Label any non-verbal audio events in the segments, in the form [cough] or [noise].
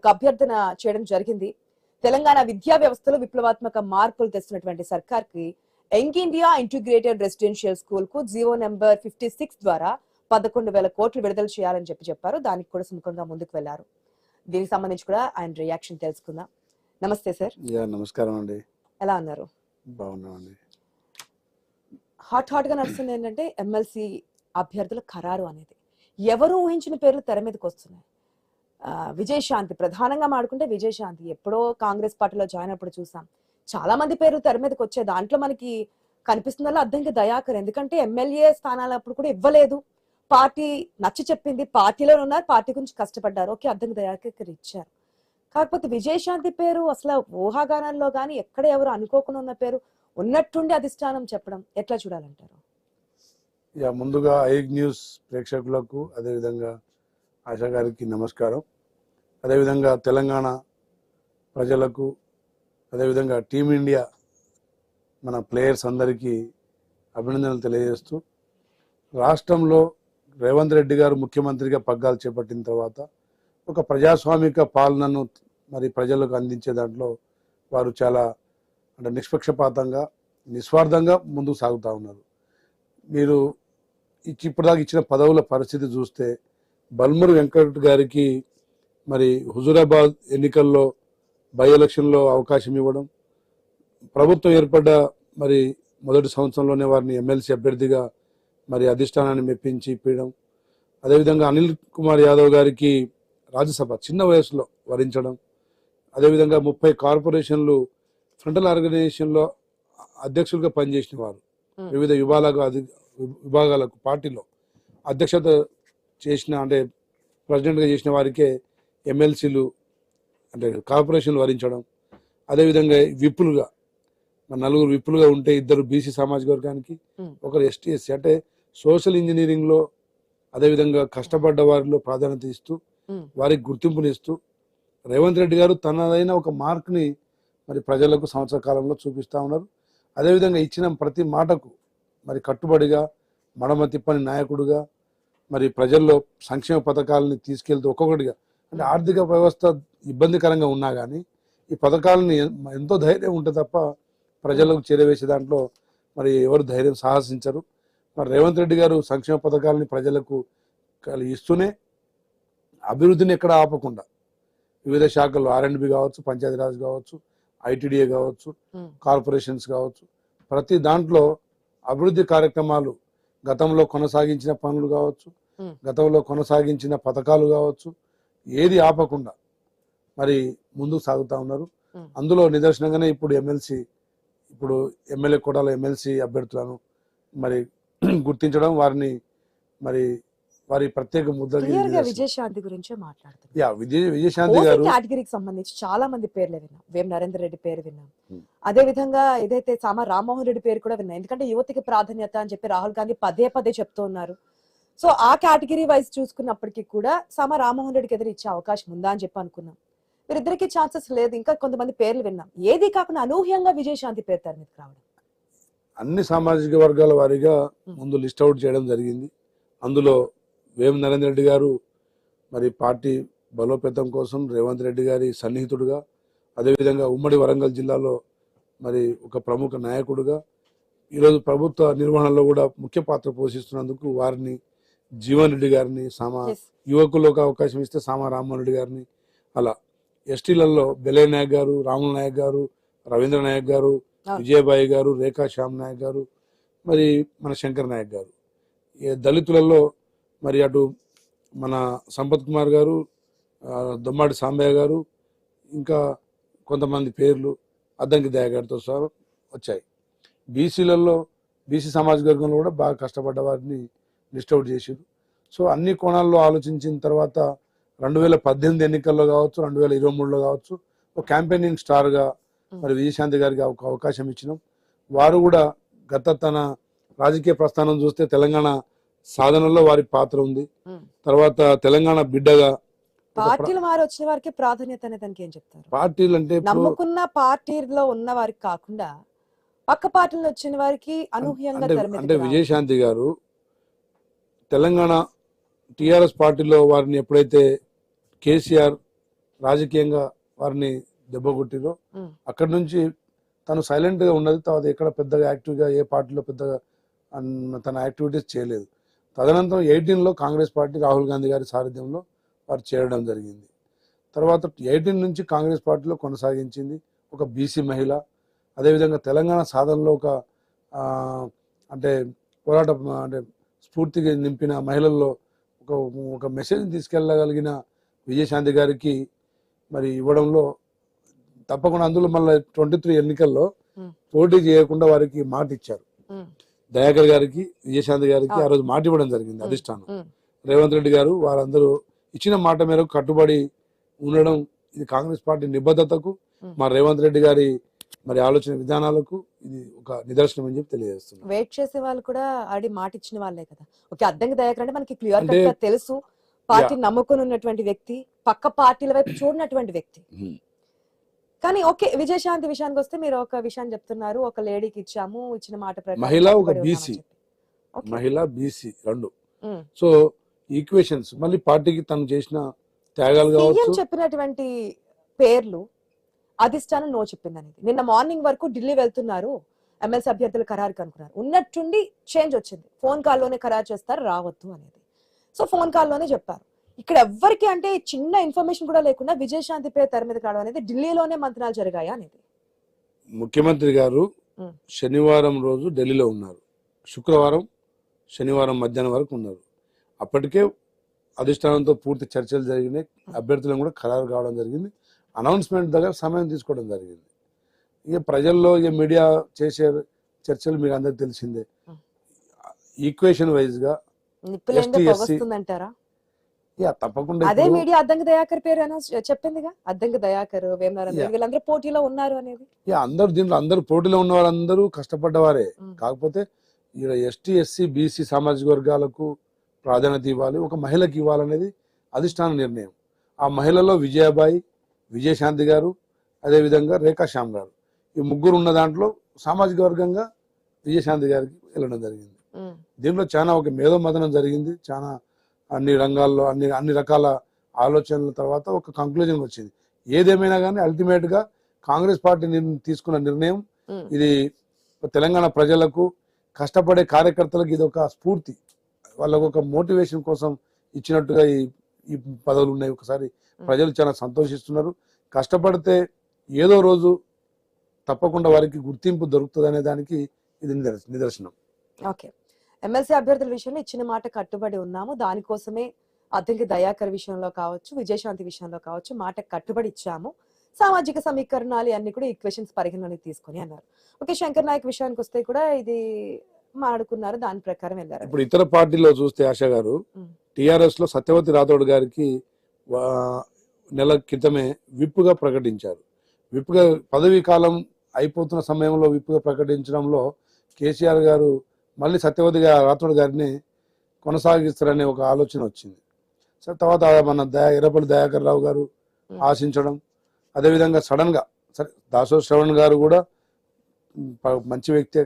ఒక అభ్యర్థన చేయడం జరిగింది. తెలంగాణ విద్యా వ్యవస్థలో విప్లవాత్మక మార్పులు తెస్తున్నటువంటి సర్కార్కి యంగ్ ఇండియా ఇంటిగ్రేటెడ్ రెసిడెన్షియల్ స్కూల్కు జియో నెంబర్ ఫిఫ్టీ సిక్స్ ద్వారా పదకొండు వేల కోట్లు విడుదల చేయాలని చెప్పి చెప్పారు. దానికి కూడా సుముఖంగా ముందుకు వెళ్ళారు. దీనికి సంబంధించి కూడా ఆయన రియాక్షన్ తెలుసుకుందాం. నమస్తే సార్. నమస్కారం అండి. ఎలా అన్నారు బాగున్నామండి. హాట్ హాట్గా నడుస్తుంది ఏంటంటే ఎమ్మెల్సీ అభ్యర్థుల ఖరారు అనేది. ఎవరు ఊహించిన పేర్లు తెర మీదకి వస్తున్నాయి? విజయశాంతి ప్రధానంగా మాడుకుంటే విజయశాంతి. ఎప్పుడో కాంగ్రెస్ పార్టీలో జాయిన్ అప్పుడు చూసాం. చాలా మంది పేరు తెర మీదకి వచ్చే దాంట్లో మనకి కనిపిస్తుందల్లా అర్థంకి దయాకర్. ఎందుకంటే ఎమ్మెల్యే స్థానాలు అప్పుడు కూడా ఇవ్వలేదు. పార్టీ నచ్చి చెప్పింది. పార్టీలో ఉన్నారు. పార్టీ గురించి కష్టపడ్డారు. ఓకే అర్థంకి దయాకర్ ఇచ్చారు. కాకపోతే విజయశాంతి పేరు అసలు ఊహాగానంలో కానీ ఎక్కడ ఎవరు అనుకోకుండా ఉన్న పేరు ఉన్నట్టుండి అధిష్టానం చెప్పడం ఎట్లా చూడాలంటారు? యా ముందుగా ఐ న్యూస్ ప్రేక్షకులకు అదేవిధంగా ఆశా గారికి నమస్కారం. అదేవిధంగా తెలంగాణ ప్రజలకు అదేవిధంగా టీమిండియా మన ప్లేయర్స్ అందరికీ అభినందనలు తెలియజేస్తూ రాష్ట్రంలో రేవంత్ రెడ్డి గారు ముఖ్యమంత్రిగా పగ్గాలు చేపట్టిన తర్వాత ఒక ప్రజాస్వామిక పాలనను మరి ప్రజలకు అందించే దాంట్లో వారు చాలా అంటే నిష్పక్షపాతంగా నిస్వార్థంగా ముందుకు సాగుతూ ఉన్నారు. మీరు ఇచ్చి ఇప్పటిదాకా ఇచ్చిన పదవుల పరిస్థితి చూస్తే బల్మురు వెంకట్ గారికి మరి హుజురాబాద్ ఎన్నికల్లో బై ఎలక్షన్లో అవకాశం ఇవ్వడం ప్రభుత్వం ఏర్పడ్డ మరి మొదటి సంవత్సరంలోనే వారిని ఎమ్మెల్సీ అభ్యర్థిగా మరి అధిష్టానాన్ని మెప్పించి ఇప్పించడం అదేవిధంగా అనిల్ కుమార్ యాదవ్ గారికి రాజ్యసభ చిన్న వయసులో వరించడం అదేవిధంగా ముప్పై కార్పొరేషన్లు ఫ్రంటల్ ఆర్గనైజేషన్లో అధ్యక్షులుగా పనిచేసిన వారు. వివిధ విభాగాలకు అధి విభాగాలకు పార్టీలో అధ్యక్షత చేసిన అంటే ప్రెసిడెంట్గా చేసిన వారికే ఎమ్మెల్సీలు అంటే కార్పొరేషన్లు వరించడం అదేవిధంగా విప్పులుగా నలుగురు విప్పులుగా ఉంటే ఇద్దరు బీసీ సామాజిక వర్గానికి. ఒకరు ఎస్టీ ఎస్సీ అంటే సోషల్ ఇంజనీరింగ్లో అదేవిధంగా కష్టపడ్డ వారిలో ప్రాధాన్యత ఇస్తూ. వారికి గుర్తింపునిస్తూ రేవంత్ రెడ్డి గారు తనదైన ఒక మార్క్ని మరి ప్రజలకు సంవత్సర కాలంలో చూపిస్తా ఉన్నారు అదేవిధంగా ఇచ్చిన ప్రతి మాటకు మరి కట్టుబడిగా మడమ తిప్పని నాయకుడుగా మరి ప్రజల్లో సంక్షేమ పథకాలని తీసుకెళ్తూ ఒక్కొక్కటిగా అంటే ఆర్థిక వ్యవస్థ ఇబ్బందికరంగా ఉన్నా కానీ ఈ పథకాలని ఎంతో ధైర్యం ఉంటే తప్ప ప్రజలకు చేరవేసే దాంట్లో మరి ఎవరు ధైర్యం సాహసించరు మరి రేవంత్ రెడ్డి గారు సంక్షేమ పథకాలని ప్రజలకు ఇస్తూనే అభివృద్ధిని ఎక్కడ ఆపకుండా వివిధ శాఖల్లో ఆర్ఎండ్బి కావచ్చు పంచాయతీరాజ్ కావచ్చు ఐటీడీఏ కావచ్చు. కార్పొరేషన్స్ కావచ్చు ప్రతి దాంట్లో అభివృద్ధి కార్యక్రమాలు గతంలో కొనసాగించిన పనులు కావచ్చు. గతంలో కొనసాగించిన పథకాలు కావచ్చు ఏది ఆపకుండా మరి ముందుకు సాగుతా ఉన్నారు. అందులో నిదర్శనంగానే ఇప్పుడు ఎమ్మెల్సీ ఇప్పుడు ఎమ్మెల్యే కోటాలో ఎమ్మెల్సీ అభ్యర్థులను మరి [clears throat] గుర్తించడం వారిని మరి వారి ప్రత్యేక ముద్ర విజయశాంతి గురించే మాట్లాడుతున్నారు. యా విజయ విజయశాంతి గారు కేటగిరీకి సంబంధించి చాలా మంది పేర్లే విన్నాం? వేం నరేందర్ రెడ్డి పేరు విన్నాం. అదే విధంగా ఏదైతే సామా రామ్మోహన్ రెడ్డి పేరు కూడా విన్నాం. ఎందుకంటే యువతికి ప్రాధాన్యత అని చెప్పి రాహుల్ గాంధీ పదే పదే చెప్తూ ఉన్నారు. సో ఆ కేటగిరీ వైజ్ చూసుకున్నప్పటికీ కూడా సామా రామ్మోహన్ రెడ్డికి ఎదురు ఇచ్చే అవకాశం ఉందా అని చెప్పి అనుకున్నాం. వీరిద్దరికి ఛాన్సెస్ లేదు. ఇంకా కొంతమంది పేర్లు విన్నాం. ఏది కాకుండా అనూహ్యంగా విజయశాంతి పేరు తెర మీదకి రావడం. అన్ని సామాజిక వర్గాల వారీగా ముందు లిస్ట్ అవుట్ చేయడం జరిగింది. అందులో వేం నరేంద్ర రెడ్డి గారు మరి పార్టీ బలోపేతం కోసం రేవంత్ రెడ్డి గారి సన్నిహితుడుగా అదేవిధంగా ఉమ్మడి వరంగల్ జిల్లాలో మరి ఒక ప్రముఖ నాయకుడుగా ఈరోజు ప్రభుత్వ నిర్వహణలో కూడా ముఖ్య పాత్ర పోషిస్తున్నందుకు వారిని జీవన్ రెడ్డి గారిని సామా. యువకులకు అవకాశం ఇస్తే సామా రామ్మోహన్ రెడ్డి గారిని అలా ఎస్టీలలో బెలే నాయక్ గారు రాముల నాయక్ గారు రవీంద్ర నాయక్ గారు. విజయబాయి గారు రేఖా శ్యామ్ నాయక్ గారు మరి మన శంకర్ నాయక్ గారు దళితులలో మరి అటు మన సంపత్ కుమార్ గారు ఆ, దొమ్మాడి సాంబయ్య గారు ఇంకా కొంతమంది పేర్లు అద్దంకి దయ గారితో సహా వచ్చాయి బీసీలలో బీసీ సామాజిక వర్గంలో కూడా బాగా కష్టపడ్డ వారిని లిస్ట్ అవుట్ చేసారు సో అన్ని కోణాల్లో ఆలోచించిన తర్వాత రెండు వేల పద్దెనిమిది ఎన్నికల్లో కావచ్చు రెండు వేల ఇరవై మూడులో కావచ్చు ఒక క్యాంపెయినింగ్ స్టార్గా మరి విజయశాంతి గారికి ఒక అవకాశం ఇచ్చినాం. వారు కూడా గత తన రాజకీయ ప్రస్థానం చూస్తే తెలంగాణ సాధనలో వారి పాత్ర ఉంది. తర్వాత తెలంగాణ బిడ్డగా పార్టీలు మారి వచ్చిన వారికి ప్రాధాన్యత అనే దానికి ఏం చెప్తారు? పార్టీలు అంటే నమ్ముకున్న పార్టీలో ఉన్న వారికి కాకుండా పక్క పార్టీలో వచ్చిన వారికి అనూహ్యంగా అంటే. విజయశాంతి గారు తెలంగాణ టిఆర్ఎస్ పార్టీలో వారిని ఎప్పుడైతే కేసీఆర్ రాజకీయంగా వారిని దెబ్బ కొట్టిరో ఉమ్. అక్కడి నుంచి తను సైలెంట్గా ఉన్నది. తర్వాత ఎక్కడ పెద్దగా యాక్టివ్గా ఏ పార్టీలో పెద్దగా తన యాక్టివిటీస్ చేయలేదు. తదనంతరం ఎయిటీన్లో కాంగ్రెస్ పార్టీ రాహుల్ గాంధీ గారి సారథ్యంలో వారు చేరడం జరిగింది. తర్వాత ఎయిటీన్ నుంచి కాంగ్రెస్ పార్టీలో కొనసాగించింది ఒక బీసీ మహిళ. అదేవిధంగా తెలంగాణ సాధనలో ఒక అంటే పోరాట అంటే స్ఫూర్తిగా నింపిన మహిళల్లో ఒక ఒక మెసేజ్ తీసుకెళ్ళగలిగిన విజయశాంతి గారికి మరి ఇవ్వడంలో తప్పకుండా అందులో మళ్ళీ ట్వంటీ త్రీ ఎన్నికల్లో. పోటీ చేయకుండా వారికి మాట ఇచ్చారు. దయాకర్ గారికి విజయశాంతి గారికి ఆ. రోజు మాట ఇవ్వడం జరిగింది. అధిష్టానం. రేవంత్ రెడ్డి గారు వారందరూ ఇచ్చిన మాట మేరకు కట్టుబడి ఉండడం ఇది కాంగ్రెస్ పార్టీ నిబద్ధతకు. మా రేవంత్ రెడ్డి గారి మరి ఆలోచన విధానాలకు ఇది ఒక నిదర్శనం అని చెప్పి తెలియజేస్తున్నాం వెయిట్ చేసే వాళ్ళు కూడా ఆడి మాట ఇచ్చిన వాళ్ళే కదా. ఓకే అద్దంకి దయాకర్ అంటే మనకి క్లియర్ కట్గా తెలుసు. పార్టీ నమ్ముకుని ఉన్నటువంటి వ్యక్తి పక్క పార్టీల వైపు చూడనటువంటి వ్యక్తి. కానీ ఓకే విజయశాంతి విషయానికి వస్తే మీరు ఒక విషయాన్ని చెప్తున్నారు. ఒక లేడీకి ఇచ్చాము ఇచ్చిన మాట మహిళ, ఒక. ఓకే. మహిళ బీసీ రెండు. ఉమ్. సో ఈక్వేషన్స్ మళ్ళీ పార్టీకి తను చేసిన త్యాగాలు కావచ్చు. చెప్పినటువంటి పేర్లు అధిష్టానం నో చెప్పింది అనేది నిన్న మార్నింగ్ వరకు ఢిల్లీ వెళ్తున్నారు ఎమ్మెల్సీ అభ్యర్థులు ఖరారు కనుక్కున్నారు ఉన్నట్టుండి చేంజ్ వచ్చింది. ఫోన్ కాల్లోనే ఖరారు చేస్తారు రావద్దు అనేది. సో ఫోన్ కాల్లోనే చెప్పారు. ఇక్కడ ఎవ్వరికి అంటే చిన్న ఇన్ఫర్మేషన్ కూడా లేకుండా విజయశాంతి పేరు తెర మీదకి రావడం అనేది ఢిల్లీలోనే మంత్రాలు జరిగాయా అనేది. ముఖ్యమంత్రి గారు. శనివారం రోజు ఢిల్లీలో ఉన్నారు. శుక్రవారం శనివారం మధ్యాహ్నం వరకు ఉన్నారు. అప్పటికే అధిష్టానంతో పూర్తి చర్చలు జరిగినాయి. అభ్యర్థులను కూడా ఖరారు కావడం జరిగింది. అనౌన్స్మెంట్ దగ్గర సమయం తీసుకోవడం జరిగింది. ఇక ప్రజల్లో ఇక మీడియా చేసే చర్చలు మీకు అందరికి తెలిసిందే. ఈక్వేషన్ వైజ్గా పొగొస్తుందంటారా? ఇక తప్పకుండా అదే మీడియా అద్దంకి దయాకర్ పేరు చెప్పిందిగా? అద్దంకి దయాకర్. వీళ్ళందరూ పోటీలో ఉన్నారు అనేది. అందరు దీంట్లో అందరు పోటీలో ఉన్న వాళ్ళందరూ కష్టపడ్డవారే. కాకపోతే ఇక్కడ ఎస్టీ ఎస్సీ బీసీ సామాజిక వర్గాలకు ప్రాధాన్యత ఇవ్వాలి ఒక మహిళకి ఇవ్వాలనేది అధిష్టాన నిర్ణయం. ఆ మహిళలో విజయాబాయి విజయశాంతి గారు అదేవిధంగా రేఖా శ్యామ్ గారు. ఈ ముగ్గురు ఉన్న దాంట్లో సామాజిక వర్గంగా విజయశాంతి గారికి వెళ్ళడం జరిగింది. దీంట్లో చాలా ఒక మేధోమథనం జరిగింది. చాలా అన్ని రంగాల్లో అన్ని అన్ని రకాల ఆలోచనల తర్వాత ఒక కంక్లూజన్ వచ్చింది. ఏదేమైనా కానీ అల్టిమేట్గా కాంగ్రెస్ పార్టీ తీసుకున్న నిర్ణయం. ఇది తెలంగాణ ప్రజలకు కష్టపడే కార్యకర్తలకు ఇది ఒక స్ఫూర్తి. వాళ్ళకు ఒక మోటివేషన్ కోసం ఇచ్చినట్టుగా ఈ ఈ పదవులు ఉన్నాయి. ఒకసారి ప్రజలు చాలా సంతోషిస్తున్నారు. కష్టపడితే ఏదో రోజు తప్పకుండా వారికి గుర్తింపు దొరుకుతుంది అనే దానికి ఇది నిదర్శ- నిదర్శనం. ఓకే. ఎమ్మెల్సీ అభ్యర్థుల విషయంలో ఇచ్చిన మాట కట్టుబడి ఉన్నాము. దానికోసమే అద్దెకి దయాకర్ విషయంలో కావచ్చు విజయశాంతి విషయంలో కావచ్చు మాట కట్టుబడి ఇచ్చాము. సామాజిక సమీకరణాలు అన్ని కూడా ఈక్వేషన్స్ పరిగణలోకి తీసుకొని అన్నారు. ఓకే శంకర్ నాయక్ విషయానికి వస్తే కూడా ఇది మాడుకున్నారు దాని ప్రకారం వెళ్ళారు. ఇప్పుడు ఇతర పార్టీలో చూస్తే ఆశ గారు ఉమ్. టిఆర్ఎస్లో సత్యవతి రాథోడ్ గారికి నెల క్రితమే విప్పుగా ప్రకటించారు విప్పుగా పదవీ కాలం అయిపోతున్న సమయంలో విప్పుగా ప్రకటించడంలో కేసీఆర్ గారు మళ్ళీ సత్యవతి గా- రాథోడ్ గారిని కొనసాగిస్తారనే ఒక ఆలోచన వచ్చింది సో తర్వాత మన దయా ఎర్రపల్లి దయాకర్ రావు గారు. ఆశించడం అదేవిధంగా సడన్గా సరే దాసో శ్రవణ్ గారు కూడా మంచి వ్యక్తే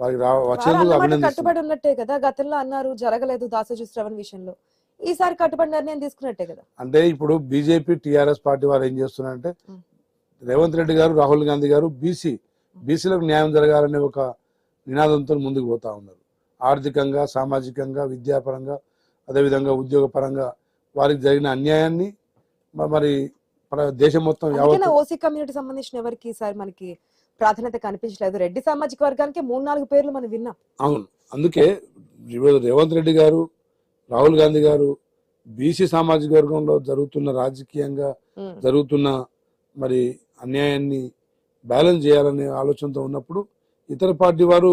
వారికి వచ్చేందుకు కట్టుబడి ఉన్నట్టే కదా గతంలో అన్నారు జరగలేదు దాసోజు శ్రవణ్ విషయంలో. ఈసారి కట్టుబడి నిర్ణయం తీసుకున్నట్టే కదా. అంటే ఇప్పుడు బీజేపీ టిఆర్ఎస్ పార్టీ వారు ఏం చేస్తున్నారంటే. రేవంత్ రెడ్డి గారు రాహుల్ గాంధీ గారు బీసీ బీసీలకు న్యాయం జరగాలనే ఒక నినాదంతో ముందుకు పోతా ఉన్నారు. ఆర్థికంగా సామాజికంగా విద్యాపరంగా అదేవిధంగా ఉద్యోగపరంగా వారికి జరిగిన అన్యాయాన్ని మరి దేశం మొత్తం ఓసీ కమ్యూనిటీ సంబంధించిన ఎవరికి ఈసారి మనకి ప్రాధాన్యత కనిపించలేదు రెడ్డి సామాజిక వర్గానికి మూడు నాలుగు పేర్లు మనం విన్నాం అవును అందుకే రేవంత్ రెడ్డి గారు రాహుల్ గాంధీ గారు బీసీ సామాజిక వర్గంలో జరుగుతున్న రాజకీయంగా. జరుగుతున్న మరి అన్యాయాన్ని బ్యాలెన్స్ చేయాలనే ఆలోచనతో ఉన్నప్పుడు ఇతర పార్టీ వారు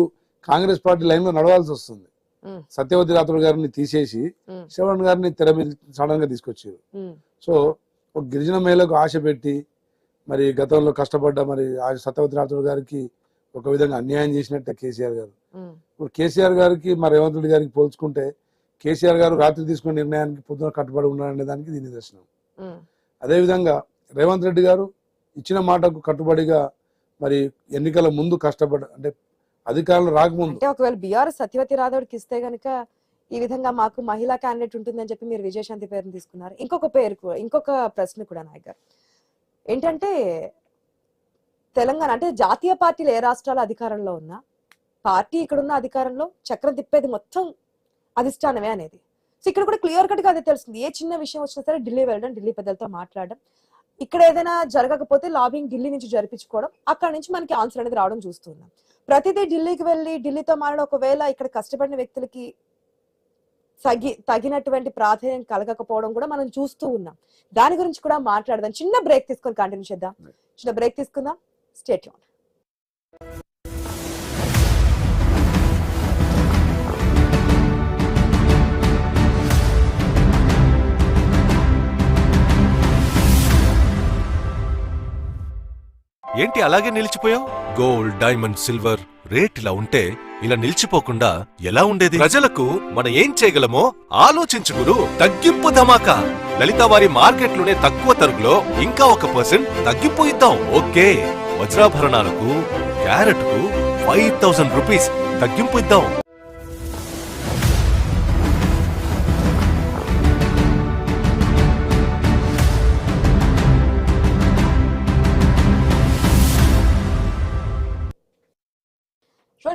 కాంగ్రెస్ పార్టీ లైన్లో నడవాల్సి వస్తుంది. సత్యవతి రాథోడ్ గారిని తీసేసి. శ్రవణ్ గారిని తెర మీద సడన్గా తీసుకొచ్చారు. సో ఒక గిరిజన మహిళకు ఆశ పెట్టి మరి గతంలో కష్టపడ్డ మరి ఆ సత్యవతి రాథోడ్ గారికి ఒక విధంగా అన్యాయం చేసినట్టే కేసీఆర్ గారు. ఇప్పుడు కేసీఆర్ గారికి మా రేవంత్ రెడ్డి గారికి పోల్చుకుంటే కేసీఆర్ గారు రాత్రి తీసుకున్న నిర్ణయానికి పొద్దున కట్టుబడి ఉన్నారనే దానికి దీని నిదర్శనం. అదేవిధంగా రేవంత్ రెడ్డి గారు ఇచ్చిన మాటకు కట్టుబడిగా మరి ఎన్నికల ముందు కష్టపడ అంటే అధికారంలో రాకముందు అంటే ఒకవేళ బీఆర్ సత్యవతి రాథోడ్కి ఇస్తే గనక ఈ విధంగా మాకు మహిళా క్యాండిడేట్ ఉంటుందని చెప్పి మీరు విజయశాంతి పేరుని తీసుకున్నారు ఇంకొక పేరు కూడా ఇంకొక ప్రశ్న కూడా నాయక్ గారు ఏంటంటే తెలంగాణ అంటే జాతీయ పార్టీలు ఏ రాష్ట్రాల అధికారంలో ఉన్నా పార్టీ ఇక్కడున్న అధికారంలో చక్రం తిప్పేది మొత్తం అధిష్టానమే అనేది. సో ఇక్కడ కూడా క్లియర్ కట్గా తెలుస్తుంది. ఏ చిన్న విషయం వచ్చినా సరే ఢిల్లీ వెళ్ళడం ఢిల్లీ పెద్దలతో మాట్లాడడం. ఇక్కడ ఏదైనా జరగకపోతే లాబింగ్ ఢిల్లీ నుంచి జరిపించుకోవడం అక్కడ నుంచి మనకి ఆన్సర్ అనేది రావడం చూస్తున్నాం ప్రతిదీ ఢిల్లీకి వెళ్ళి ఢిల్లీతో మారడం ఒకవేళ ఇక్కడ కష్టపడిన వ్యక్తులకి తగి తగినటువంటి ప్రాధాన్యం కలగకపోవడం కూడా మనం చూస్తూ ఉన్నాం. దాని గురించి కూడా మాట్లాడదాం. చిన్న బ్రేక్ తీసుకొని కంటిన్యూ చేద్దాం. చిన్న బ్రేక్ తీసుకుందాం. స్టేట్ ఏంటి అలాగే నిలిచిపోయావు? గోల్డ్ డైమండ్ సిల్వర్ రేట్ ఇలా ఉంటే ఇలా నిలిచిపోకుండా ఎలా ఉండేది? ప్రజలకు మనం ఏం చేయగలమో ఆలోచించుకురు తగ్గింపు ధమాకా. లలిత వారి మార్కెట్లోనే తక్కువ తరుగులో ఇంకా ఒక పర్సెంట్ తగ్గింపు ఇద్దాం. ఓకే. వజ్రాభరణాలకు క్యారెట్కు ఫైవ్ థౌసండ్ రూపీస్ తగ్గింపు ఇద్దాం.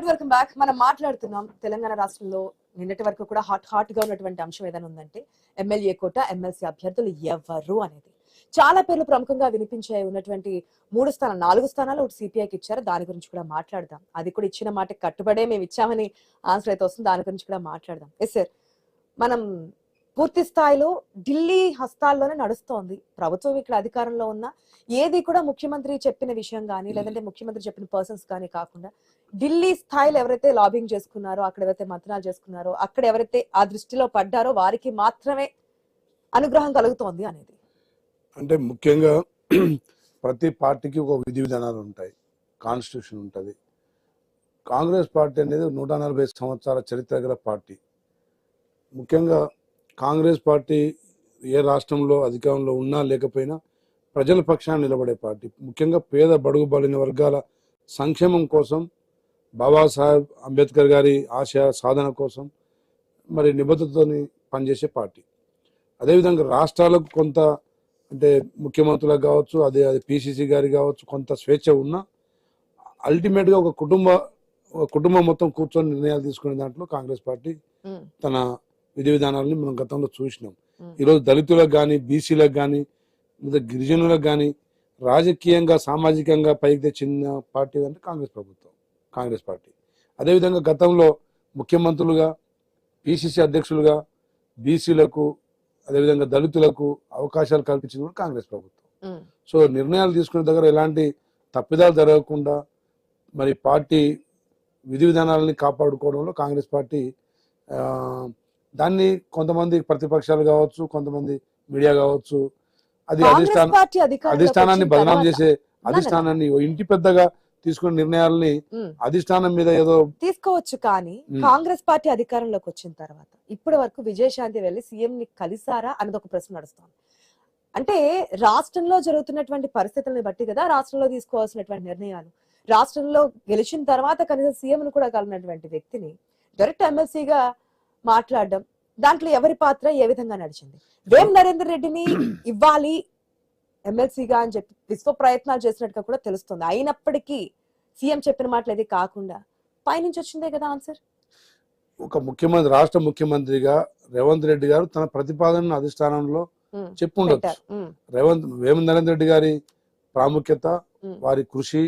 వెల్కమ్ బ్యాక్ మనం మాట్లాడుతున్నాం తెలంగాణ రాష్ట్రంలో నిన్నటి వరకు కూడా హాట్ హాట్గా ఉన్నటువంటి అంశం ఏదైనా ఉందంటే ఎమ్మెల్యే కోట ఎమ్మెల్సీ అభ్యర్థులు ఎవరు అనేది. చాలా పేర్లు ప్రముఖంగా వినిపించే ఉన్నటువంటి మూడు స్థానాలు నాలుగు స్థానాలు ఒకటి సిపిఐకి ఇచ్చారు. దాని గురించి కూడా మాట్లాడదాం. అది కూడా ఇచ్చిన మాట కట్టుబడే మేము ఇచ్చామని ఆన్సర్ అయితే వస్తుంది. దాని గురించి కూడా మాట్లాడదాం. ఎస్ సార్ మనం పూర్తి స్థాయిలో ఢిల్లీ హస్తాల్లోనే నడుస్తోంది. ప్రభుత్వం ఇక్కడ అధికారంలో ఉన్న ఏది కూడా ముఖ్యమంత్రి చెప్పిన విషయం కానీ లేదంటే ముఖ్యమంత్రి చెప్పిన పర్సన్స్ కానీ కాకుండా ఢిల్లీ స్థాయిలో ఎవరైతే లాబింగ్ చేసుకున్నారో అక్కడ ఎవరైతే మంతనాలు చేసుకున్నారో అక్కడ ఎవరైతే ఆ దృష్టిలో పడ్డారో వారికి మాత్రమే అనుగ్రహం కలుగుతోంది అనేది. అంటే ముఖ్యంగా ప్రతి పార్టీకి ఒక విధి విధానాలు ఉంటాయి. కాన్స్టిట్యూషన్ ఉంటుంది. కాంగ్రెస్ పార్టీ అనేది నూట నలభై సంవత్సరాల చరిత్ర గల పార్టీ. ముఖ్యంగా కాంగ్రెస్ పార్టీ ఏ రాష్ట్రంలో అధికారంలో ఉన్నా లేకపోయినా ప్రజల పక్షాన నిలబడే పార్టీ. ముఖ్యంగా పేద బడుగు బలిన వర్గాల సంక్షేమం కోసం బాబాసాహెబ్ అంబేద్కర్ గారి ఆశయ సాధన కోసం మరి నిబద్ధతతోని పనిచేసే పార్టీ. అదేవిధంగా రాష్ట్రాలకు కొంత అంటే ముఖ్యమంత్రులకు కావచ్చు అదే అది పిసిసి గారి కావచ్చు కొంత స్వేచ్ఛ ఉన్నా అల్టిమేట్గా ఒక కుటుంబ ఒక కుటుంబం మొత్తం కూర్చొని నిర్ణయాలు తీసుకునే దాంట్లో కాంగ్రెస్ పార్టీ తన విధి విధానాలని మనం గతంలో చూసినాం. ఈరోజు దళితులకు కానీ బీసీలకు కానీ లేదా గిరిజనులకు కానీ రాజకీయంగా సామాజికంగా పైకి తెచ్చిన పార్టీ అంటే కాంగ్రెస్ ప్రభుత్వం. కాంగ్రెస్ పార్టీ. అదేవిధంగా గతంలో ముఖ్యమంత్రులుగా పిసిసి అధ్యక్షులుగా బీసీలకు అదేవిధంగా దళితులకు అవకాశాలు కల్పించింది కూడా కాంగ్రెస్ ప్రభుత్వం. సో నిర్ణయాలు తీసుకునే దగ్గర ఎలాంటి తప్పిదాలు జరగకుండా మరి పార్టీ విధి విధానాలని కాపాడుకోవడంలో కాంగ్రెస్ పార్టీ దాన్ని కొంతమంది ప్రతిపక్షాలు కావచ్చు కొంతమంది మీడియా కావచ్చు అది అధిష్టాన అధిష్టానాన్ని బదనాం చేసే అధిష్టానాన్ని ఓ ఇంటి పెద్దగా తీసుకునే నిర్ణయాలని అధిష్టానం మీద ఏదో తీసుకోవచ్చు కానీ. కాంగ్రెస్ పార్టీ అధికారంలోకి వచ్చిన తర్వాత ఇప్పటి వరకు విజయశాంతి వెళ్ళి సీఎం ని కలిసారా అనేది ఒక ప్రశ్న నడుస్తోంది. అంటే రాష్ట్రంలో జరుగుతున్నటువంటి పరిస్థితులను బట్టి కదా రాష్ట్రంలో తీసుకోవాల్సినటువంటి నిర్ణయాలు. రాష్ట్రంలో గెలిచిన తర్వాత కనీసం సీఎం ను కూడా కలిగినటువంటి వ్యక్తిని డైరెక్ట్ ఎమ్మెల్సీగా మాట్లాడడం దాంట్లో ఎవరి పాత్ర ఏ విధంగా నడిచింది? వేం నరేందర్ రెడ్డిని [clears throat] ఇవ్వాలి ఎమ్మెల్సీగా అని చెప్పి విశ్వ ప్రయత్నాలు చేసినట్టుగా కూడా తెలుస్తుంది. అయినప్పటికీ సీఎం చెప్పిన మాటలు ఇది కాకుండా పైనుంచి వచ్చిందే కదా ఆన్సర్? ఒక ముఖ్యమంత్రి రాష్ట్ర ముఖ్యమంత్రిగా రేవంత్ రెడ్డి గారు తన ప్రతిపాదనను అధిష్టానంలో చెప్పుండొచ్చు. రేవంత్ వేమ నరేంద్ర రెడ్డి గారి ప్రాముఖ్యత. వారి కృషి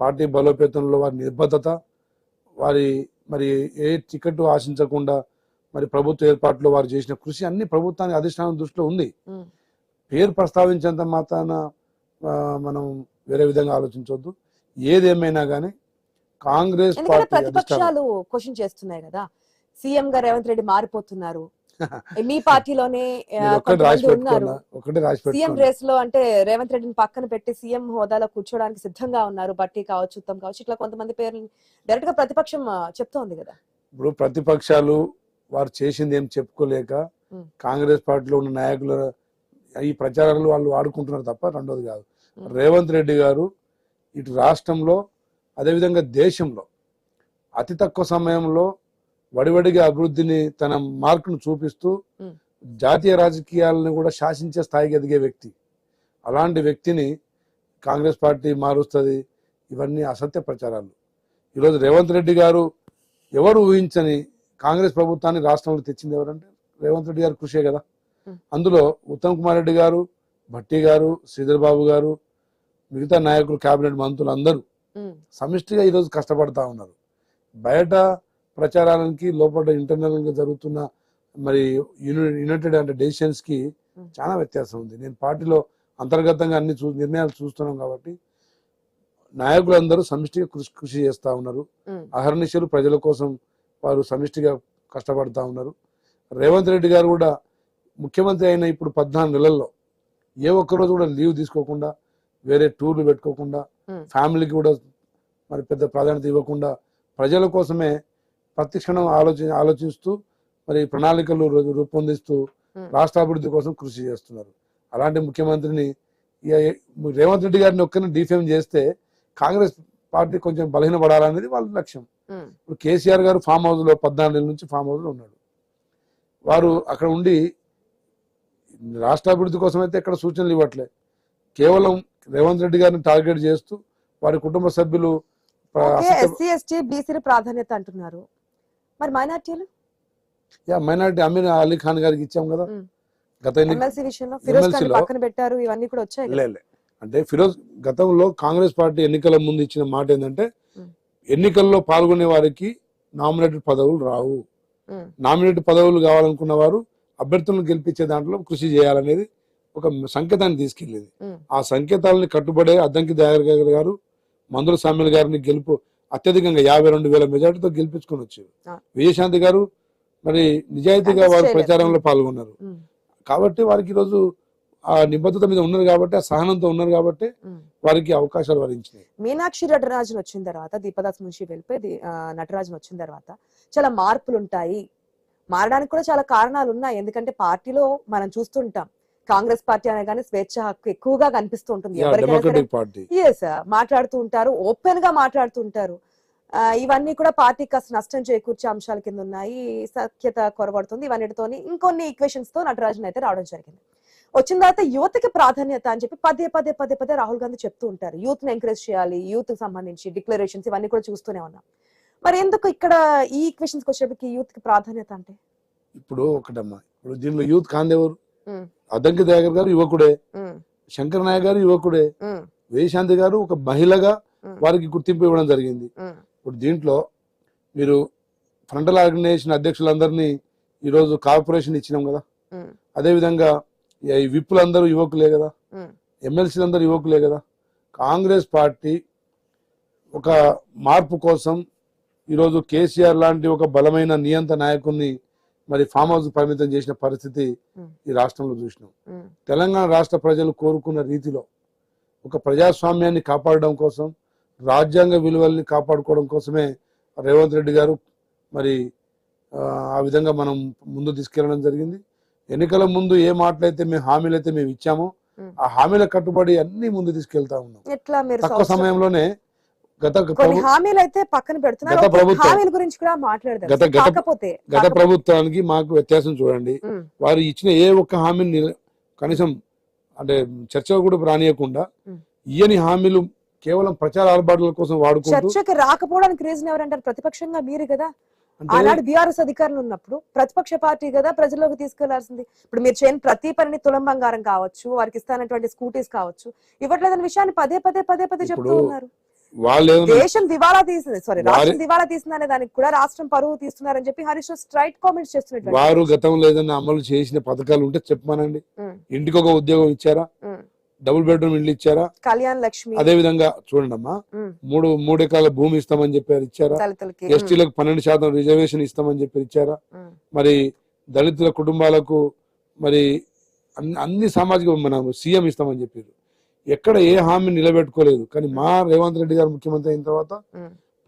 పార్టీ బలోపేతంలో వారి నిబద్ధత వారి మరి ఏ టికెట్ ఆశించకుండా మరి ప్రభుత్వ ఏర్పాట్లో వారు చేసిన కృషి అన్ని ప్రభుత్వానికి అధిష్టానం దృష్టిలో ఉంది. పేరు ప్రస్తావించేంత మాత్రాన మనం వేరే విధంగా ఆలోచించవద్దు ఏదేమైనా కానీ కాంగ్రెస్ ప్రతిపక్షాలు క్వశ్చన్ చేస్తున్నాయి కదా. సీఎం గా రేవంత్ రెడ్డి మారిపోతున్నారు. [laughs] మీ పార్టీలోనే సీఎం రేస్లో అంటే రేవంత్ రెడ్డిని పక్కన పెట్టి సీఎం హోదాలో కూర్చోడానికి సిద్ధంగా ఉన్నారు. బట్టి కావచ్చు ఉత్తమ్ కావచ్చు ఇట్లా కొంతమంది పేర్లు డైరెక్ట్గా ప్రతిపక్షం చెప్తోంది కదా. ఇప్పుడు ప్రతిపక్షాలు వారు చేసింది ఏం చెప్పుకోలేక. కాంగ్రెస్ పార్టీలో ఉన్న నాయకుల ఈ ప్రచారాలు వాళ్ళు వాడుకుంటున్నారు తప్ప రెండోది కాదు. రేవంత్ రెడ్డి గారు ఇటు రాష్ట్రంలో అదేవిధంగా దేశంలో అతి తక్కువ సమయంలో వడివడిగా అభివృద్ధిని తన మార్కును చూపిస్తూ. జాతీయ రాజకీయాలను కూడా శాసించే స్థాయికి ఎదిగే వ్యక్తి అలాంటి వ్యక్తిని కాంగ్రెస్ పార్టీ మారుస్తుంది ఇవన్నీ అసత్య ప్రచారాలు ఈరోజు రేవంత్ రెడ్డి గారు ఎవరు ఊహించని కాంగ్రెస్ ప్రభుత్వాన్ని రాష్ట్రంలో తెచ్చింది ఎవరంటే రేవంత్ రెడ్డి గారు కృషే కదా. అందులో ఉత్తమ్ కుమార్ రెడ్డి గారు భట్టి గారు శ్రీధర్ బాబు గారు మిగతా నాయకులు కేబినెట్ మంత్రులు అందరూ సమిష్టిగా ఈరోజు కష్టపడతా ఉన్నారు. బయట ప్రచారాలకి లోపల ఇంటర్నల్గా జరుగుతున్న మరి యుని- యునైటెడ్ అంటే డెసిషన్స్కి. చాలా వ్యత్యాసం ఉంది. నేను పార్టీలో అంతర్గతంగా అన్ని చూ నిర్ణయాలు చూస్తున్నాం కాబట్టి నాయకులందరూ సమిష్టిగా కృషి కృషి చేస్తా ఉన్నారు. అహర్నిశలు ప్రజల కోసం వారు సమిష్టిగా కష్టపడతా ఉన్నారు. రేవంత్ రెడ్డి గారు కూడా ముఖ్యమంత్రి అయిన ఇప్పుడు పద్నాలుగు నెలల్లో ఏ ఒక్కరోజు కూడా లీవ్ తీసుకోకుండా వేరే టూర్లు పెట్టుకోకుండా Hmm. ఫ్యామిలీకి కూడా మరి పెద్ద ప్రాధాన్యత ఇవ్వకుండా ప్రజల కోసమే ప్రతి క్షణం ఆలోచి ఆలోచిస్తూ మరి ప్రణాళికలు రూపొందిస్తూ Hmm. రాష్ట్ర అభివృద్ధి కోసం కృషి చేస్తున్నారు అలాంటి ముఖ్యమంత్రిని రేవంత్ రెడ్డి గారిని ఒక్కరిని డిఫేమ్ చేస్తే కాంగ్రెస్ పార్టీ కొంచెం బలహీనపడాలనేది వాళ్ళ లక్ష్యం ఉమ్, ఇప్పుడు కేసీఆర్ గారు ఫామ్ హౌస్లో పద్నాలుగు నెలల నుంచి ఫామ్ హౌస్లో ఉన్నాడు వారు అక్కడ ఉండి రాష్ట్ర అభివృద్ధి కోసం అయితే ఎక్కడ సూచనలు ఇవ్వట్లే. కేవలం రేవంత్ రెడ్డి గారిని టార్గెట్ చేస్తూ వారి కుటుంబ సభ్యులు ఎస్సీ ఎస్టీ బీసీల ప్రాధాన్యత అంటున్నారు. మరి మైనార్టీలు? యా మైనార్టీ అమీర్ అలీ ఖాన్ గారికి ఇచ్చాం కదా. గత పక్కన పెట్టారు ఇవన్నీ కూడా వచ్చాయి. అంటే ఫిరోజ్ గతంలో కాంగ్రెస్ పార్టీ ఎన్నికల ముందు ఇచ్చిన మాట ఏంటంటే. ఎన్నికల్లో పాల్గొనే వారికి నామినేటెడ్ పదవులు రావు. నామినేటెడ్ పదవులు కావాలనుకున్న వారు అభ్యర్థులను గెలిపించే దాంట్లో కృషి చేయాలనేది ఒక సంకేతాన్ని తీసుకెళ్ళేది ఆ సంకేతాలని కట్టుబడే అద్దంకి దయాకర్ గారు మందుల సామ్యుల గారిని గెలుపు అత్యధికంగా యాభై రెండు వేల మెజార్టీతో గెలిపించుకొని వచ్చారు. విజయశాంతి గారు మరి నిజాయితీగా వారు. ప్రచారంలో పాల్గొన్నారు. కాబట్టి వారికి ఈరోజు ఆ నిబద్ధత మీద ఉన్నారు కాబట్టి ఆ సహనంతో ఉన్నారు కాబట్టి. వారికి అవకాశాలు వరించినాయి. మీనాక్షి నటరాజన్ వచ్చిన తర్వాత దీపదాస్ నుంచి వెళ్ళిపోయి నటరాజన్ వచ్చిన తర్వాత చాలా మార్పులు ఉంటాయి మారడానికి కూడా చాలా కారణాలు ఉన్నాయి. ఎందుకంటే పార్టీలో మనం చూస్తుంటాం. కాంగ్రెస్ పార్టీ అనగానే స్వేచ్ఛ హక్కు ఎక్కువగా కనిపిస్తూ ఉంటుంది. ఎస్ మాట్లాడుతూ ఉంటారు. ఓపెన్గా మాట్లాడుతూ ఉంటారు. ఇవన్నీ కూడా పార్టీకి కాస్త నష్టం చేకూర్చే అంశాల కింద ఉన్నాయి. సఖ్యత కొరబడుతుంది. ఇవన్నిటితోని ఇంకొన్ని ఈక్వేషన్స్తో నటరాజన్ అయితే రావడం జరిగింది. వచ్చిన తర్వాత యువతకి ప్రాధాన్యత అని చెప్పి పదే పదే పదే పదే రాహుల్ గాంధీ చెప్తూ ఉంటారు. యూత్ని ఎంకరేజ్ చేయాలి. యూత్కి సంబంధించి డిక్లరేషన్స్ ఇవన్నీ కూడా చూస్తూనే ఉన్నాం. మరి ఎందుకు ఇక్కడ ఈ ఈక్వేషన్స్ వచ్చేటప్పటికి యూత్కి ప్రాధాన్యత అంటే? ఇప్పుడు ఒకటమ్మా ఇప్పుడు దీనిలో యూత్ కాందేవరు ఉమ్, అద్దంకి దయాకర్ గారు యువకుడే. శంకర్ నాయక్ గారు యువకుడే. విజయశాంతి గారు ఒక మహిళగా వారికి గుర్తింపు ఇవ్వడం జరిగింది. ఇప్పుడు దీంట్లో మీరు ఫ్రంటల్ ఆర్గనైజేషన్ అధ్యక్షులందరినీ ఈరోజు కార్పొరేషన్ ఇచ్చినాం కదా. అదేవిధంగా ఈ విప్పులందరూ యువకులే కదా. ఎమ్మెల్సీలందరూ యువకులే కదా. కాంగ్రెస్ పార్టీ ఒక మార్పు కోసం ఈరోజు కేసీఆర్ లాంటి ఒక బలమైన నియంత నాయకుడిని మరి ఫామ్ హౌస్ పరిమితం చేసిన పరిస్థితి. ఈ రాష్ట్రంలో చూసినాం తెలంగాణ రాష్ట్ర ప్రజలు కోరుకున్న రీతిలో ఒక ప్రజాస్వామ్యాన్ని కాపాడడం కోసం రాజ్యాంగ విలువల్ని కాపాడుకోవడం కోసమే రేవంత్ రెడ్డి గారు మరి ఆ, విధంగా మనం ముందు తీసుకెళ్ళడం జరిగింది ఎన్నికల ముందు ఏ మాటలైతే మేము హామీలు అయితే మేము ఇచ్చామో. ఆ హామీల కట్టుబడి అన్ని ముందు తీసుకెళ్తా ఉన్నాం తక్కువ సమయంలోనే గత హామీలు అయితే పక్కన పెడుతున్నారు. గత ప్రభుత్వం- హామీల గురించి కూడా మాట్లాడదాం గత- గత- కాకపోతే గత ప్రభుత్వానికి మాకు వ్యత్యాసం చూడండి. వారు ఇచ్చిన ఏ ఒక్క హామీని కనీసం అంటే చర్చ కూడా రానియకుండా ఉమ్. ఇయ్యని హామీలు కేవలం ప్రచార ఆర్భాటాల కోసం వాడుకుంటూ చర్చకి రాకపోవడానికి రీజన్ ఎవరంటారు? ప్రతిపక్షంగా మీరు కదా. ఆనాడు బీఆర్ఎస్ అధికారులు ఉన్నప్పుడు ప్రతిపక్ష పార్టీ కదా ప్రజల్లోకి తీసుకెళ్ళాల్సింది. ఇప్పుడు మీరు చేయని ప్రతి పనిని తులం బంగారం కావచ్చు వారికి ఇస్తానటువంటి స్కూటీస్ కావచ్చు. ఇవ్వట్లేదన్న విషయాన్ని పదే పదే పదే పదే చెప్తూ ఉన్నారు. వాళ్ళు దేశం దివాలా తీసింది సారీ వారి- రాష్ట్రం దివాలా తీసిందనే దానికి కూడా రాష్ట్రం పరువు తీస్తున్నారని చెప్పి హరీష్ స్ట్రైట్ కామెంట్స్ చేస్తున్నటువంటి వారు గతంలో ఏదైనా అమలు చేసిన పథకాలు ఉంటే చెప్పమానండి. ఇంటికి ఒక ఉద్యోగం ఇచ్చారా. డబుల్ బెడ్రూమ్ ఇల్లు ఇచ్చారా? కళ్యాణ్ లక్ష్మి. అదే విధంగా చూడండి అమ్మా మూడు మూడు ఎకరాల భూమి ఇస్తామని చెప్పారు ఇచ్చారా? ఎస్టీలకు పన్నెండు శాతం రిజర్వేషన్ ఇస్తామని చెప్పి ఇచ్చారా? మరి దళితుల కుటుంబాలకు మరి అన్ని అన్ని సామాజిక మన సీఎం ఇస్తామని చెప్పారు. ఎక్కడ ఏ హామీ నిలబెట్టుకోలేదు. కానీ మా రేవంత్ రెడ్డి గారు ముఖ్యమంత్రి అయిన తర్వాత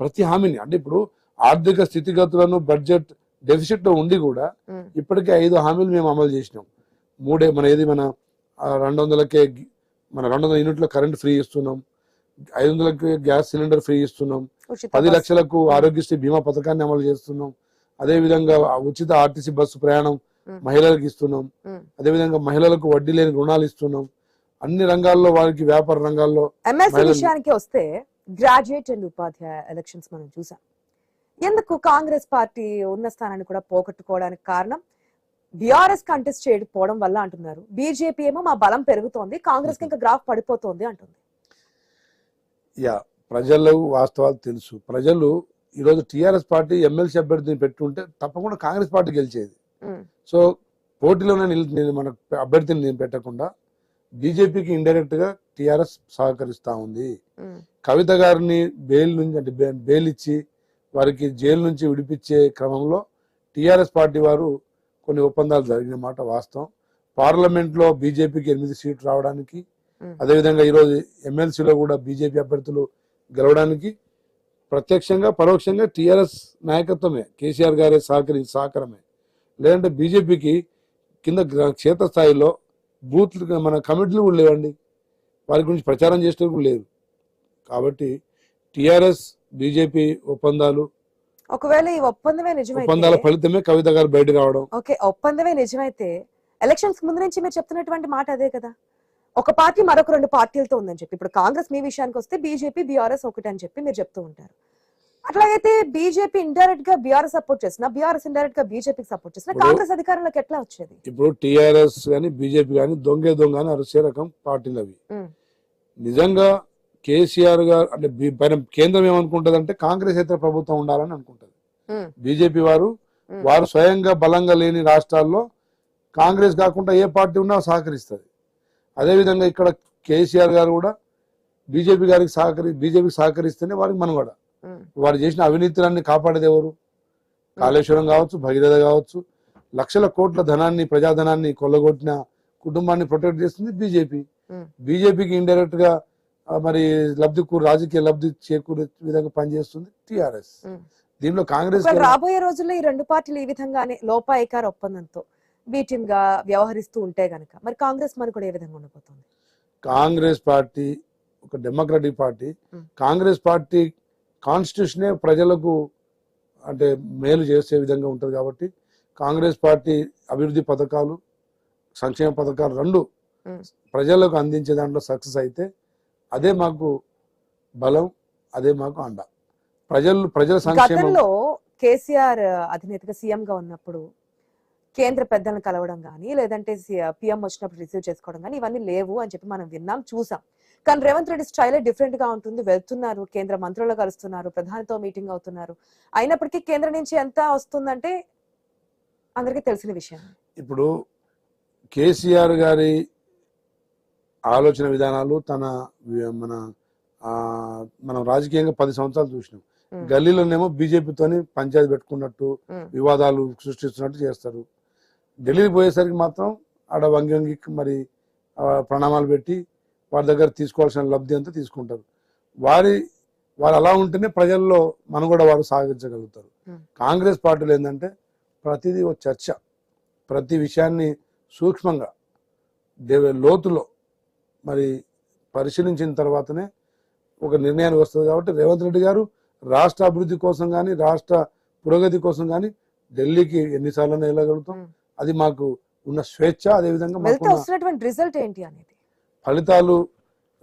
ప్రతి హామీని అంటే ఇప్పుడు ఆర్థిక స్థితిగతులను బడ్జెట్ డెఫిసిట్లో ఉండి కూడా ఇప్పటికే ఐదు హామీలు మేము అమలు చేసినాం. మూడే మన ఏది మన రెండు వందలకే మన రెండు వందల యూనిట్ల కరెంట్ ఫ్రీ ఇస్తున్నాం. ఐదు వందలకి గ్యాస్ సిలిండర్ ఫ్రీ ఇస్తున్నాం. పది. లక్షలకు ఆరోగ్యశ్రీ బీమా పథకాన్ని అమలు చేస్తున్నాం. అదేవిధంగా ఆ ఉచిత ఆర్టీసీ బస్సు ప్రయాణం. మహిళలకు ఇస్తున్నాం. మ్. అదేవిధంగా మహిళలకు వడ్డీ లేని రుణాలు ఇస్తున్నాం. అన్ని రంగాల్లో వారికి వ్యాపార రంగాల్లో మహిళలు- విషయానికి వస్తే గ్రాడ్యుయేట్ అండ్ ఉపాధ్యాయ ఎలక్షన్స్ మనం చూసాం. ఎందుకు కాంగ్రెస్ పార్టీ ఉన్న స్థానాన్ని కూడా పోగొట్టుకోవడానికి కారణం? బీఆర్ఎస్ కంటెస్ట్ చేయకపోవడం వల్ల అంటున్నారు. బీజేపీ ఏమో మా బలం పెరుగుతోంది కాంగ్రెస్కి ఇంకా గ్రాఫ్ పడిపోతోంది అంటుంది. యా ప్రజలకు వాస్తవాలు తెలుసు. ప్రజలు ఈరోజు టిఆర్ఎస్ పార్టీ ఎమ్మెల్సీ అభ్యర్థిని పెట్టుంటే తప్పకుండా కాంగ్రెస్ పార్టీ గెలిచేది. సో పోటీలోనే నేను మన అభ్యర్థిని నేను పెట్టకుండా బీజేపీకి ఇండైరెక్ట్గా టిఆర్ఎస్ సహకరిస్తా ఉంది. కవిత గారిని బెయిల్ నుంచి అంటే బెయిల్ ఇచ్చి వారికి జైలు నుంచి విడిపించే క్రమంలో టిఆర్ఎస్ పార్టీ వారు కొన్ని ఒప్పందాలు జరిగిన మాట వాస్తవం. పార్లమెంట్లో బీజేపీకి ఎనిమిది సీట్లు రావడానికి. అదేవిధంగా ఈరోజు ఎమ్మెల్సీలో కూడా బీజేపీ అభ్యర్థులు గెలవడానికి ప్రత్యక్షంగా పరోక్షంగా టిఆర్ఎస్ నాయకత్వమే కేసీఆర్ గారే సహకరి సహకారమే. లేదంటే బీజేపీకి కింద క్షేత్రస్థాయిలో బూత్ మన కమిటీలు కూడా లేవండి. వారి గురించి ప్రచారం చేసే కూడా లేరు. కాబట్టి టిఆర్ఎస్ బీజేపీ ఒప్పందాలు ఒకవేళ ఈ ఒప్పందమే ఒప్పందాల నిజమైతే ఫలితమే కవిత గారు బయట రావడం. ఓకే ఒప్పందమే నిజమైతే ఎలక్షన్స్ ముందు నుంచి మీరు చెప్తున్నటువంటి మాట అదే కదా. ఒక పార్టీ మరొక రెండు పార్టీలతో ఉందని చెప్పి ఇప్పుడు కాంగ్రెస్ మీ విషయానికి వస్తే బీజేపీ బీఆర్ఎస్ ఒకటి అని చెప్పి మీరు చెప్తూ ఉంటారు. అట్లాగైతే బీజేపీ ఇండైరెక్ట్గా బీఆర్ఎస్ సపోర్ట్ చేసిన బీఆర్ఎస్ ఇండైరెక్ట్గా బీజేపీకి సపోర్ట్ చేసిన కాంగ్రెస్ అధికారంలోకి ఎట్లా వచ్చేది? ఇప్పుడు టిఆర్ఎస్ కానీ బీజేపీ కానీ దొంగే దొంగ అని అరిసే రకం పార్టీలు అవి. నిజంగా కేసీఆర్ గారు అంటే పైన కేంద్రం ఏమనుకుంటది అంటే కాంగ్రెస్ ఇతర ప్రభుత్వం ఉండాలని అనుకుంటది. బీజేపీ వారు. వారు స్వయంగా బలంగా లేని రాష్ట్రాల్లో కాంగ్రెస్ కాకుండా ఏ పార్టీ ఉన్నా సహకరిస్తుంది. అదేవిధంగా ఇక్కడ కేసీఆర్ గారు కూడా బీజేపీ గారికి సహకరి బీజేపీకి సహకరిస్తేనే వారికి మనుగడ. వారు చేసిన అవినీతులన్నీ కాపాడేది ఎవరు? కాళేశ్వరం కావచ్చు భగీరథ కావచ్చు. లక్షల కోట్ల ధనాన్ని ప్రజాధనాన్ని కొల్లగొట్టిన కుటుంబాన్ని ప్రొటెక్ట్ చేస్తుంది బీజేపీ. బీజేపీకి ఇండైరెక్ట్గా మరి లబ్ధి రాజకీయ లబ్ధి చేకూరే విధంగా పనిచేస్తుంది టిఆర్ఎస్. దీనిలో కాంగ్రెస్ రాబోయే రోజుల్లో ఈ రెండు పార్టీలు ఈ విధంగానే లోపాయికార ఒప్పందంతో బీటీం గా వ్యవహరిస్తూ ఉంటే గనక మరి కాంగ్రెస్ మరి కూడా ఏ విధంగా ఉండబోతుంది? కాంగ్రెస్ పార్టీ ఒక డెమోక్రటిక్ పార్టీ. కాంగ్రెస్ పార్టీ కాన్స్టిట్యూషనే ప్రజలకు అంటే మేలు చేసే విధంగా ఉంటుంది కాబట్టి కాంగ్రెస్ పార్టీ అభివృద్ధి పథకాలు సంక్షేమ పథకాలు రెండు. ప్రజలకు అందించే దాంట్లో సక్సెస్ అయితే అదే మాకు బలం అదే మాకు అండ ప్రజలు ప్రజల సంక్షేమం గతంలో కేసీఆర్ అధినేతగా సీఎం గా ఉన్నప్పుడు కేంద్ర పెద్దలను కలవడం కానీ లేదంటే పిఎం వచ్చినప్పుడు రిసీవ్ చేసుకోవడం కానీ ఇవన్నీ లేవు అని చెప్పి మనం విన్నాం చూసాం. కానీ రేవంత్ రెడ్డి స్టైల్ డిఫరెంట్గా ఉంటుంది. వెళ్తున్నారు కేంద్ర మంత్రులు కలుస్తున్నారు ప్రధానితో మీటింగ్ అవుతున్నారు. అయినప్పటికీ కేంద్రం నుంచి ఎంత వస్తుందంటే అందరికీ తెలిసిన విషయం. ఇప్పుడు కేసీఆర్ గారి ఆలోచన విధానాలు తన మన ఆ, మనం రాజకీయంగా పది సంవత్సరాలు చూసినాం. గల్లీలోనేమో బీజేపీతోని పంచాయతీ పెట్టుకున్నట్టు. వివాదాలు సృష్టిస్తున్నట్టు చేస్తారు. ఢిల్లీకి పోయేసరికి మాత్రం ఆడ వంగి వంగి మరి ప్రణామాలు పెట్టి వారి దగ్గర తీసుకోవాల్సిన లబ్ధి అంతా తీసుకుంటారు వారి వారు అలా ఉంటేనే ప్రజల్లో మనుగడ వారు సాగించగలుగుతారు. కాంగ్రెస్ పార్టీలు ఏంటంటే ప్రతిదీ ఒక చర్చ ప్రతి విషయాన్ని సూక్ష్మంగా దేవ లోతులో మరి పరిశీలించిన తర్వాతనే ఒక నిర్ణయానికి వస్తుంది కాబట్టి రేవంత్ రెడ్డి గారు రాష్ట్ర అభివృద్ధి కోసం కానీ రాష్ట్ర పురోగతి కోసం కానీ ఢిల్లీకి ఎన్నిసార్లు వెళ్ళగలుగుతాం. అది మాకు ఉన్న స్వేచ్ఛ అదేవిధంగా మాకున్న వస్తున్నటువంటి రిజల్ట్ ఏంటి అనేది? ఫలితాలు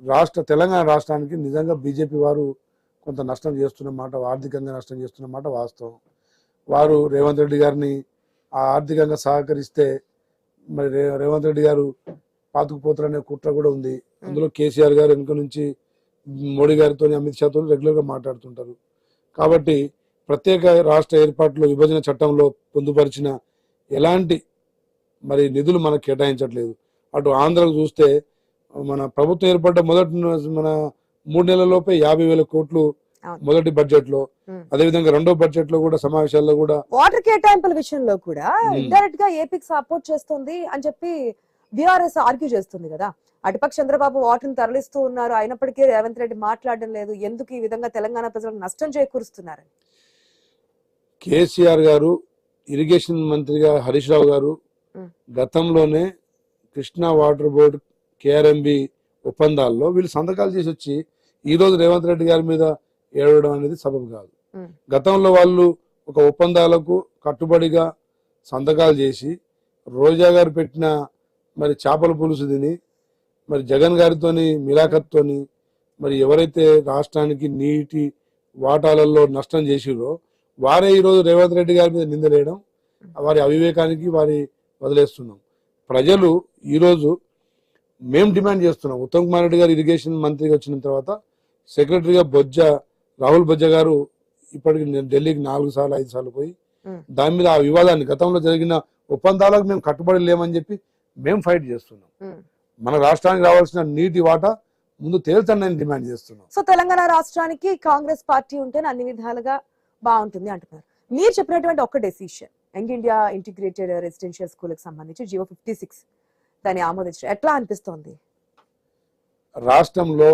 రాష్ట్ర తెలంగాణ రాష్ట్రానికి నిజంగా బీజేపీ వారు కొంత నష్టం చేస్తున్న మాట ఆర్థికంగా నష్టం చేస్తున్న మాట వాస్తవం. వారు రేవంత్ రెడ్డి గారిని ఆ ఆర్థికంగా సహకరిస్తే మరి రేవంత్ రెడ్డి గారు పాతుకుపోతారనే కుట్ర కూడా ఉంది. అందులో కేసీఆర్ గారు వెనుక నుంచి మోడీ గారితో అమిత్ షాతో రెగ్యులర్గా మాట్లాడుతుంటారు. కాబట్టి ప్రత్యేక రాష్ట్ర ఏర్పాటులో విభజన చట్టంలో పొందుపరిచిన ఎలాంటి మరి నిధులు మనకు కేటాయించట్లేదు అటు ఆంధ్రకు చూస్తే మన ప్రభుత్వం ఏర్పడ్డ మొదటి మన మూడు నెలల లోపే యాభై వేల కోట్లు. మొదటి బడ్జెట్లో మ్. అదేవిధంగా రెండో బడ్జెట్లో కూడా సమావేశాల్లో కూడా వాటర్ కేటాయింపుల విషయంలో కూడా మ్మ్. ఇండైరెక్ట్గా ఏపీకి సపోర్ట్ చేస్తుంది అని చెప్పి బీఆర్ఎస్ ఆర్గ్యూ చేస్తుంది కదా అటుపక్క చంద్రబాబు వాటర్ తరలిస్తూ ఉన్నారు అయినప్పటికీ రేవంత్ రెడ్డి మాట్లాడడం లేదు ఎందుకు ఈ విధంగా తెలంగాణ ప్రజలకు నష్టం చేకూరుస్తున్నారు కేసీఆర్ గారు ఇరిగేషన్ మంత్రిగా హరీష్ రావు గారు. గతంలోనే కృష్ణా వాటర్ బోర్డు కేఆర్ఎంబి ఒప్పందాల్లో వీళ్ళు సంతకాలు చేసి వచ్చి ఈ రోజు రేవంత్ రెడ్డి గారి మీద ఏడవడం అనేది సబబు కాదు. గతంలో వాళ్ళు ఒక ఒప్పందాలకు కట్టుబడిగా సంతకాలు చేసి రోజా గారు పెట్టిన మరి చేపల పులుసు తిని మరి జగన్ గారితోని మిలాఖత్తోని మరి ఎవరైతే రాష్ట్రానికి నీటి వాటాలలో నష్టం చేసిరో వారే ఈరోజు రేవంత్ రెడ్డి గారి మీద నిందలేయడం వారి అవివేకానికి వారి వదిలేస్తున్నాం ప్రజలు ఈరోజు మేము డిమాండ్ చేస్తున్నాం ఉత్తమ్ కుమార్ రెడ్డి గారు ఇరిగేషన్ మంత్రిగా వచ్చిన తర్వాత సెక్రటరీగా బొజ్జ రాహుల్ బొజ్జ గారు ఇప్పటికి నేను ఢిల్లీకి నాలుగు సార్లు ఐదు సార్లు పోయి. దాని మీద ఆ వివాదాన్ని గతంలో జరిగిన ఒప్పందాలకు మేము కట్టుబడి లేమని చెప్పి మేము ఫైట్ చేస్తున్నాం. మన రాష్ట్రానికి రావాల్సిన నీటి వాటా ముందు తేల్చండి అని డిమాండ్ చేస్తున్నాం సో తెలంగాణ రాష్ట్రానికి కాంగ్రెస్ పార్టీ ఉంటేనే అన్ని విధాలుగా బాగుంటుంది అంటున్నారు. మీరు చెప్పినటువంటి ఒక decision young India integrated residential స్కూల్కి సంబంధించి జియో ఫిఫ్టీ సిక్స్ దాన్ని ఆమోదించడం ఎట్లా అనిపిస్తోంది? రాష్ట్రంలో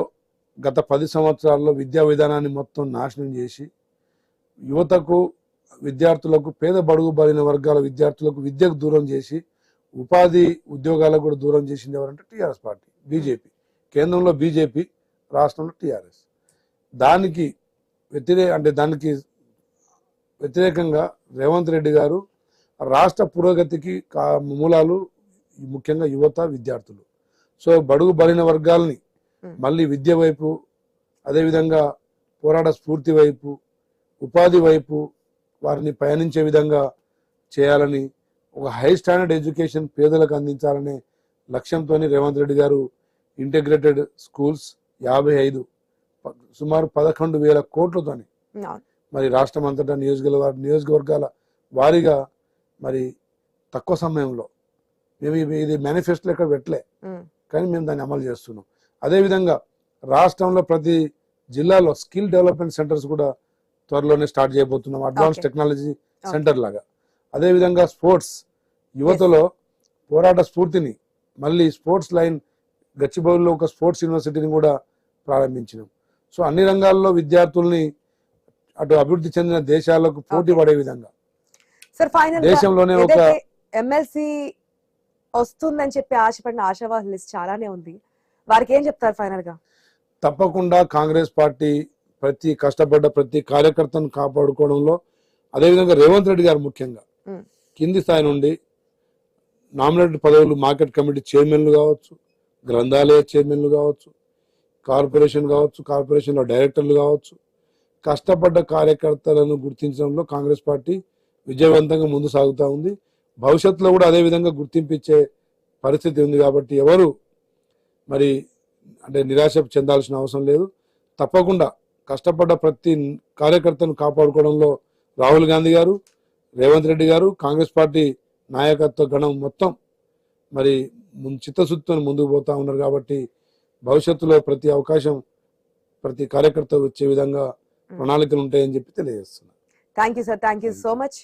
గత పది సంవత్సరాల్లో విద్యా విధానాన్ని మొత్తం నాశనం చేసి యువతకు విద్యార్థులకు పేద బడుగు బలిన వర్గాల విద్యార్థులకు విద్యకు దూరం చేసి ఉపాధి ఉద్యోగాలకు కూడా దూరం చేసింది ఎవరంటే టీఆర్ఎస్ పార్టీ బీజేపీ. కేంద్రంలో బీజేపీ రాష్ట్రంలో టీఆర్ఎస్. దానికి వ్యతిరేక అంటే దానికి వ్యతిరేకంగా రేవంత్ రెడ్డి గారు రాష్ట్ర పురోగతికి మూలాలు ముఖ్యంగా యువత విద్యార్థులు సో బడుగు బలిన వర్గాల్ని. మళ్ళీ విద్య వైపు అదేవిధంగా పోరాట స్ఫూర్తి వైపు ఉపాధి వైపు వారిని పయనించే విధంగా చేయాలని ఒక హై స్టాండర్డ్ ఎడ్యుకేషన్ పేదలకు అందించాలనే లక్ష్యంతో రేవంత్ రెడ్డి గారు ఇంటిగ్రేటెడ్ స్కూల్స్ యాభై ఐదు సుమారు పదకొండు వేల కోట్లతోని. మరి రాష్ట్రం అంతటా నియోజకవర్గ నియోజకవర్గాల వారీగా మరి తక్కువ సమయంలో మేము ఇది మేనిఫెస్టోలో ఎక్కడ పెట్టలే. కానీ మేము దాన్ని అమలు చేస్తున్నాం. అదేవిధంగా రాష్ట్రంలో ప్రతి జిల్లాలో స్కిల్ డెవలప్మెంట్ సెంటర్స్ కూడా త్వరలోనే స్టార్ట్ చేయబోతున్నాం. అడ్వాన్స్. టెక్నాలజీ సెంటర్ లాగా. అదేవిధంగా స్పోర్ట్స్ యువతలో పోరాట స్ఫూర్తిని మళ్ళీ స్పోర్ట్స్ లైన్ గచ్చిబౌలిలో ఒక స్పోర్ట్స్ యూనివర్సిటీని కూడా ప్రారంభించినాం. సో అన్ని రంగాల్లో విద్యార్థుల్ని అటు అభివృద్ధి చెందిన దేశాలకు పోటీ. పడే విధంగా సార్ ఫైనల్ దేశంలోనే ఒక ఎమ్మెల్సీ వస్తుందని చెప్పి ఆశపడిన ఆశావాహుల లిస్ట్ చాలానే ఉంది వారికి ఏం చెప్తారు ఫైనల్గా తప్పకుండా కాంగ్రెస్ పార్టీ ప్రతి కష్టపడ్డ ప్రతి కార్యకర్తను కాపాడుకోవడంలో అదేవిధంగా రేవంత్ రెడ్డి గారు ముఖ్యంగా మ్. కింది స్థాయి నుండి నామినేటెడ్ పదవులు మార్కెట్ కమిటీ చైర్మన్లు కావచ్చు గ్రంథాలయ చైర్మన్లు కావచ్చు కార్పొరేషన్ కావచ్చు కార్పొరేషన్లో డైరెక్టర్లు కావచ్చు కష్టపడ్డ కార్యకర్తలను గుర్తించడంలో కాంగ్రెస్ పార్టీ విజయవంతంగా ముందు సాగుతూ ఉంది. భవిష్యత్తులో కూడా అదే విధంగా గుర్తింపించే పరిస్థితి ఉంది కాబట్టి ఎవరు మరి అంటే నిరాశ చెందాల్సిన అవసరం లేదు. తప్పకుండా కష్టపడ్డ ప్రతి కార్యకర్తను కాపాడుకోవడంలో రాహుల్ గాంధీ గారు రేవంత్ రెడ్డి గారు కాంగ్రెస్ పార్టీ నాయకత్వ గణం మొత్తం మరి చిత్తశుద్ధితో ముందుకు పోతా ఉన్నారు కాబట్టి భవిష్యత్తులో ప్రతి అవకాశం ప్రతి కార్యకర్త వచ్చే విధంగా ప్రణాళికలు ఉంటాయని చెప్పి తెలియజేస్తున్నారు thank you sir thank you so much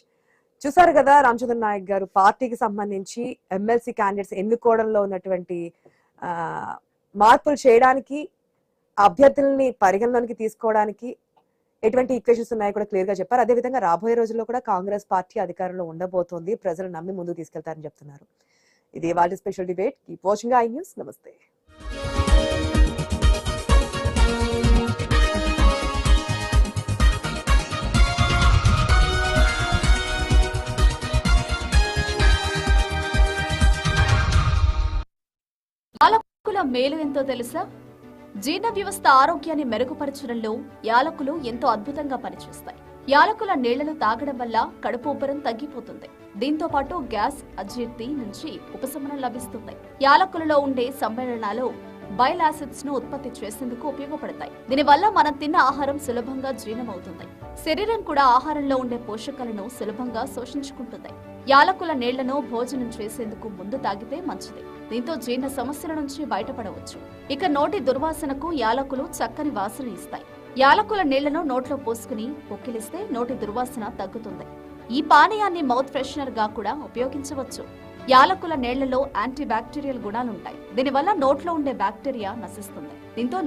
చూసారు కదా రామచంద్ర నాయక్ గారు పార్టీకి సంబంధించి ఎమ్మెల్సీ క్యాండిడేట్స్ ఎన్నుకోవడంలో ఉన్నటువంటి మార్పులు చేయడానికి అభ్యర్థుల్ని పరిగణలోనికి తీసుకోవడానికి ఎటువంటి ఈక్వేషన్స్ ఉన్నాయో కూడా క్లియర్గా చెప్పారు. అదేవిధంగా రాబోయే రోజుల్లో కూడా కాంగ్రెస్ పార్టీ అధికారంలో ఉండబోతోంది. ప్రజలు నమ్మి ముందుకు తీసుకెళ్తారని చెప్తున్నారు. ఇది వాళ్ళ special debate keep watching I news నమస్తే మేలు ఎంతో తెలుసా? జీర్ణ వ్యవస్థ ఆరోగ్యాన్ని మెరుగుపరచడంలో యాలకులు ఎంతో అద్భుతంగా పనిచేస్తాయి. యాలకుల నీళ్ళను తాగడం వల్ల కడుపు ఉబ్బరం తగ్గిపోతుంది. దీంతో పాటు గ్యాస్ అజీర్తి నుంచి ఉపశమనం లభిస్తుంది. యాలకులలో ఉండే సమ్మేళనాలు బైల్ యాసిడ్స్ను ఉత్పత్తి చేసేందుకు ఉపయోగపడతాయి. దీనివల్ల మనం తిన్న ఆహారం సులభంగా జీర్ణమవుతుంది. శరీరం కూడా ఆహారంలో ఉండే పోషకాలను సులభంగా శోషించుకుంటుంది. యాలకుల నీళ్ళను భోజనం చేసేందుకు ముందు తాగితే మంచిది. దీంతో జీర్ణ సమస్యల నుంచి బయటపడవచ్చు. ఇక నోటి దుర్వాసనకు యాలకులు చక్కని వాసన ఇస్తాయి. యాలకుల నీళ్ళను నోట్లో పోసుకుని పొక్కిలిస్తే నోటి దుర్వాసన తగ్గుతుంది. ఈ పానీయాన్ని మౌత్ ఫ్రెషనర్గా కూడా ఉపయోగించవచ్చు. యాలకుల నీళ్ళలో యాంటీ బ్యాక్టీరియల్ గుణాలుంటాయి. దీనివల్ల నోట్లో ఉండే బ్యాక్టీరియా నశిస్తుంది. దీంతో